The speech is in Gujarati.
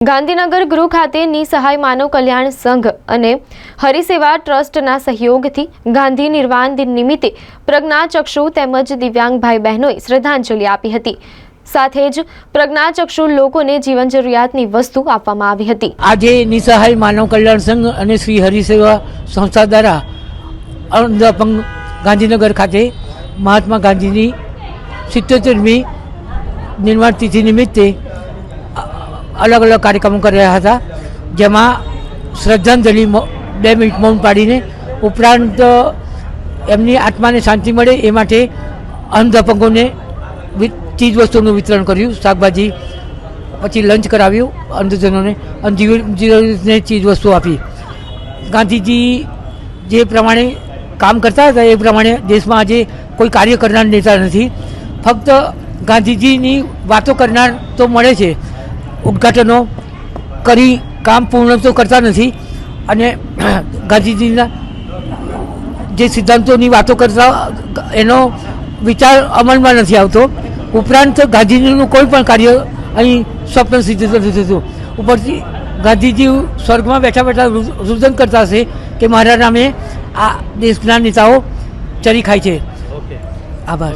ગાંધીનગર ગૃહ ખાતે નિસહાય માનવ કલ્યાણ સંઘ અને હરિસેવા ટ્રસ્ટના સહયોગથી ગાંધી નિર્વાણ દિન નિમિત્તે પ્રજ્ઞાચક્ષુ તેમજ દિવ્યાંગ ભાઈ બહેનોએ શ્રદ્ધાંજલિ આપી હતી. સાથે જ પ્રજ્ઞાચક્ષુ લોકોને જીવન જરૂરિયાતની વસ્તુ આપવામાં આવી હતી. આજે નિસહાય માનવ કલ્યાણ સંઘ અને શ્રી હરિસેવા સંસ્થા દ્વારા ગાંધીનગર ખાતે મહાત્મા ગાંધીની સિત્તોતેરમી નિર્માણ તિથિ નિમિત્તે અલગ અલગ કાર્યક્રમો કરી રહ્યા હતા, જેમાં શ્રદ્ધાંજલિ બે મિનિટ મૌન પાડીને ઉપરાંત એમની આત્માને શાંતિ મળે એ માટે અંધ અપંગોને વિ- વિતરણ કર્યું, શાકભાજી, પછી લંચ કરાવ્યું અંધજનોને અંધને ચીજવસ્તુ આપી. ગાંધીજી જે પ્રમાણે કામ કરતા હતા એ પ્રમાણે દેશમાં આજે કોઈ કાર્ય કરનાર નેતા નથી. ફક્ત ગાંધીજીની વાતો કરનાર તો મળે છે ઉદ્ઘાટનો કરી કામ પૂર્ણ તો કરતા નથી અને ગાંધીજીના જે સિદ્ધાંતોની વાતો કરતા એનો વિચાર અમલમાં નથી આવતો. ઉપરાંત ગાંધીજીનું કોઈ પણ કાર્ય અહીં સ્વપ્ન સિદ્ધ નથી થતું. ઉપરથી ગાંધીજી સ્વર્ગમાં બેઠા બેઠા રુદન કરતા હશે કે મારા નામે આ દેશના નેતાઓ ચરી ખાય છે. આભાર.